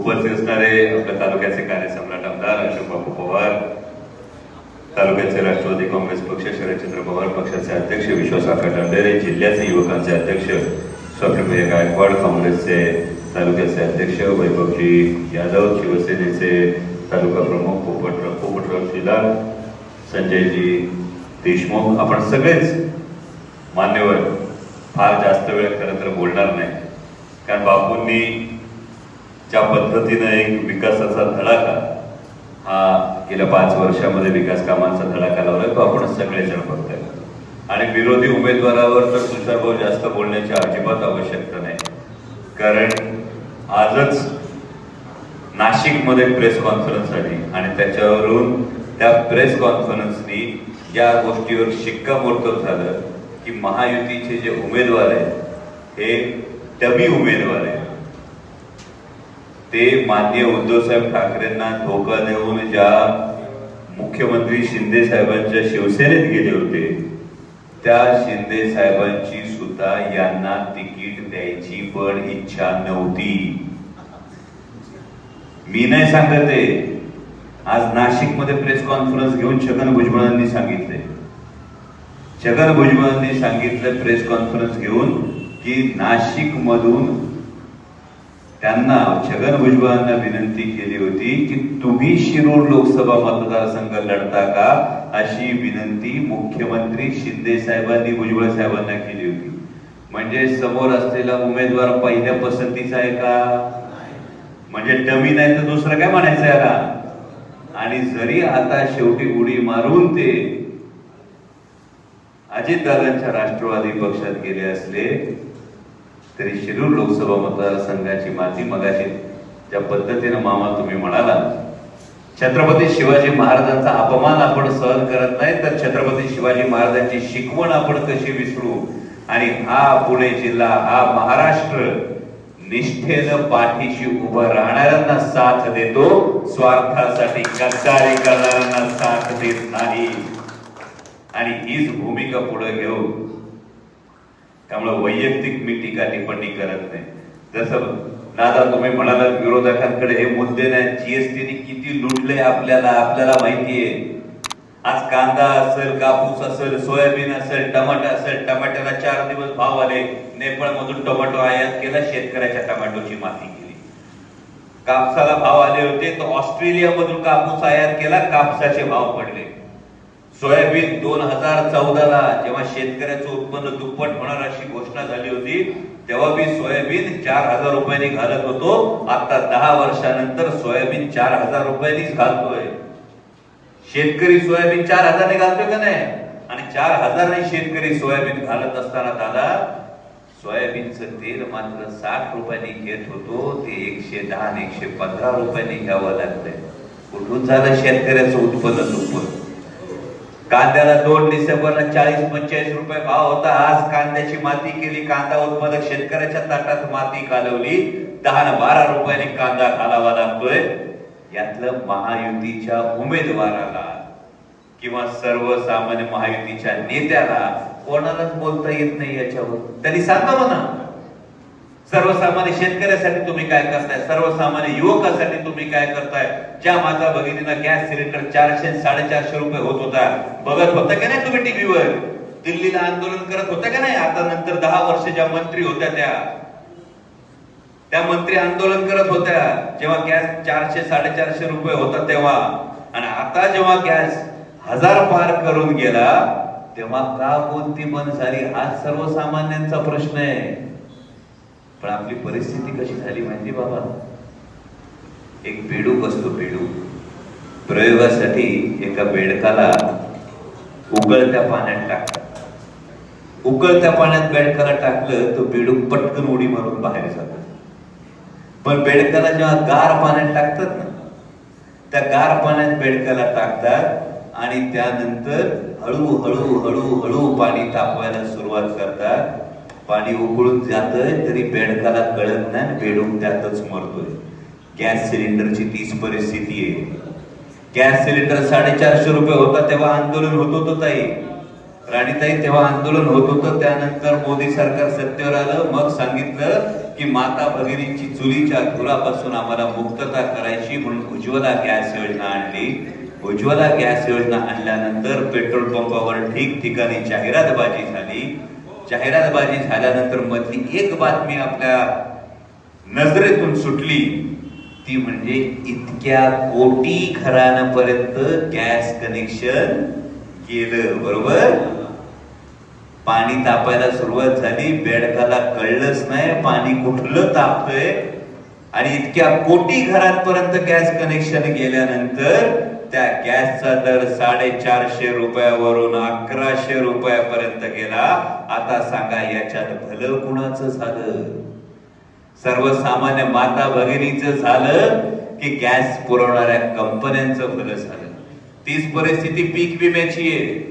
उपस्थित असणारे आपल्या तालुक्याचे कार्यसम्राट आमदार अशोकबापू पवार तालुक्याचे राष्ट्रवादी काँग्रेस पक्ष शरदचंद्र पवार पक्षाचे अध्यक्ष विश्वास आकाश जिल्ह्याचे युवकांचे अध्यक्ष स्वप्नप्रिय गायकवाड काँग्रेसचे तालुक्याचे अध्यक्ष वैभवजी यादव शिवसेनेचे तालुका प्रमुख पोपटराव पोपटराव शिला संजयजी देशमुख. आपण सगळेच मान्यवर फार जास्त वेळ खरं तर बोलणार नाही. कारण बापूंनी ज्या पद्धतीनं एक विकासाचा धडाका हा गेल्या पाच वर्षामध्ये विकास कामांचा धडाका लावलाय तो आपण सगळेजण बघतोय. आणि विरोधी उमेदवारावर तर तुषारभाऊ जास्त बोलण्याची अजिबात आवश्यकता नाही. कारण आजच नाशिकमध्ये प्रेस कॉन्फरन्स झाली आणि त्याच्यावरून त्या प्रेस कॉन्फरन्सनी या गोष्टीवर शिक्कामोर्तब झालं की महायुतीचे जे उमेदवार आहेत हे डमी उमेदवार आहेत. ते माननीय उद्धवसाहेब ठाकरेंना धोका देऊन ज्या मुख्यमंत्री शिंदे साहेबांच्या शिवसेनेत गेले होते त्या शिंदे साहेबांची सुद्धा यांना तिकीट द्यायची पण इच्छा नव्हती. मी नाही सांगत आहे. आज नाशिकमध्ये प्रेस कॉन्फरन्स घेऊन छगन भुजबळांनी सांगितले. छगन भुजबळांनी सांगितलं प्रेस कॉन्फरन्स घेऊन की नाशिक मधून त्यांना छगन भुजबळांना विनंती केली होती की तुम्ही शिरूर लोकसभा मतदारसंघ लढता का? अशी विनंती मुख्यमंत्री शिंदे साहेबांनी भुजबळ साहेबांना केली होती. म्हणजे समोर असलेला उमेदवार पहिल्या पसंतीचा आहे का? म्हणजे डमी नाही तर दुसरं काय म्हणायचं याला? आणि जरी आता शेवटी उडी मारून ते अजितदादांच्या राष्ट्रवादी पक्षात गेले असले तरी शिरूर लोकसभा मतदारसंघाची माती मगाशी ज्या पद्धतीनं मामा तुम्ही म्हणाला छत्रपती शिवाजी महाराजांचा अपमान आपण सहन करत नाही तर छत्रपती शिवाजी महाराजांची शिकवण आपण कशी विसरू? आणि हा पुणे जिल्हा हा महाराष्ट्र निष्ठेनं पाठीशी उभं राहणाऱ्यांना साथ देतो स्वार्थासाठी गद्दारी करणाऱ्यांना साथ देत नाही. आणि हीच भूमिका पुढे घेऊन त्यामुळे वैयक्तिक मी टीका टिप्पणी करत नाही. जसं दादा तुम्ही म्हणाला विरोधकांकडे हे मुद्दे नाही जीएसटीने किती लुटले आपल्याला आपल्याला माहितीये. आज कांदा असेल कापूस असेल सोयाबीन असेल टमाटर असेल टमाट्याला चार दिवस भाव आले नेपाळमधून टोमॅटो आयात केला शेतकऱ्याच्या टोमॅटोची माती केली. कापसाला भाव आले होते तर ऑस्ट्रेलिया मधून कापूस आयात केला कापसाचे भाव पडले. सोयाबीन दोन हजार चौदाला जेव्हा शेतकऱ्याचं उत्पन्न दुप्पट होणार अशी घोषणा झाली होती तेव्हा मी सोयाबीन चार हजार रुपयांनी घालत होतो. आता दहा वर्षानंतर सोयाबीन चार हजार रुपयांनीच घालतोय. शेतकरी सोयाबीन चार हजारने घालतोय का नाही? आणि चार हजारने शेतकरी सोयाबीन घालत असताना दादा सोयाबीनचं तेल मात्र साठ रुपयांनी घेत होतो. ते एकशे दहा आणि एकशे पंधरा रुपयांनी घ्यावं लागतंय. कुठून झालं शेतकऱ्याचं उत्पन्न दुप्पट? कांद्याला दोन डिसेंबरला चाळीस पंचेचाळीस रुपये भाव होता. आज कांद्याची माती केली कांदा उत्पादक शेतकऱ्याच्या ताटात माती घालवली. दहा बारा रुपयाने कांदा घालावा लागतोय. यातलं महायुतीच्या उमेदवाराला किंवा सर्वसामान्य महायुतीच्या नेत्याला कोणालाच बोलता येत नाही याच्यावर. त्यांनी सांगा म्हणा. सर्वसामान्य शेतकऱ्यासाठी तुम्ही काय करताय? सर्वसामान्य युवकासाठी तुम्ही काय करताय? ज्या माता भगिनीला गॅस सिलेंडर चारशे साडेचारशे रुपये होत होता. बघत होता का नाही तुम्ही टीव्हीवर? दिल्लीला आंदोलन करत होता का नाही? आता नंतर दहा वर्ष ज्या मंत्री होत्या त्या त्या मंत्री आंदोलन करत होत्या. जेव्हा गॅस चारशे साडेचारशे रुपये होता तेव्हा. आणि आता जेव्हा गॅस हजार पार करून गेला तेव्हा का कोणती बंद झाली? हा सर्वसामान्यांचा प्रश्न आहे. पण आपली परिस्थिती कशी झाली माहिती बाबा? एक बेडूक असतो बेडूक. प्रयोगासाठी एका बेडकाला उकळत्या पाण्यात टाकतात. उकळत्या पाण्यात बेडकाला टाकलं तर बेडूक पटकन उडी मारून बाहेर जातात पण बेडकाला जेव्हा गार पाण्यात टाकतात ना त्या गार पाण्यात बेडकाला टाकतात आणि त्यानंतर हळूहळू हळूहळू हळू हळू पाणी तापवायला सुरुवात करतात. पाणी उकळून जातंय तरी बेडकाला कळत नाही बेडूक त्यातच मरतोय. गॅस सिलेंडरची तीच परिस्थिती आहे. गॅस सिलेंडर साडेचारशे रुपये होता तेव्हा आंदोलन होत होतं ताई. राणीताई तेव्हा आंदोलन होत होतं त्यानंतर मोदी सरकार सत्तेवर आलं मग सांगितलं की माता भगिनीची चुलीच्या धुरापासून आम्हाला मुक्तता करायची म्हणून उज्ज्वला गॅस योजना आणली. उज्ज्वला गॅस योजना आणल्यानंतर पेट्रोल पंपावर ठिकठिकाणी जाहिरातबाजी झाली. जाहिरातबाजी झाल्यानंतर मधली एक बातमी आपल्या नजरेतून सुटली ती म्हणजे इतक्या कोटी घरांपर्यंत गॅस कनेक्शन गेलं बरोबर? पाणी तापायला सुरुवात झाली बेडकाला कळलंच नाही पाणी कुठलं तापतय? आणि इतक्या कोटी घरांपर्यंत गॅस कनेक्शन गेल्यानंतर त्या गॅसचा दर साडेचारशे रुपयावरून अकराशे रुपयापर्यंत गेला. आता सांगा याच्यात भलं कुणाचं झालं? सर्वसामान्य माता भगिनीचं झालं की गॅस पुरवणाऱ्या कंपन्यांचं भलं झालं? तीच परिस्थिती पीक विम्याची आहे.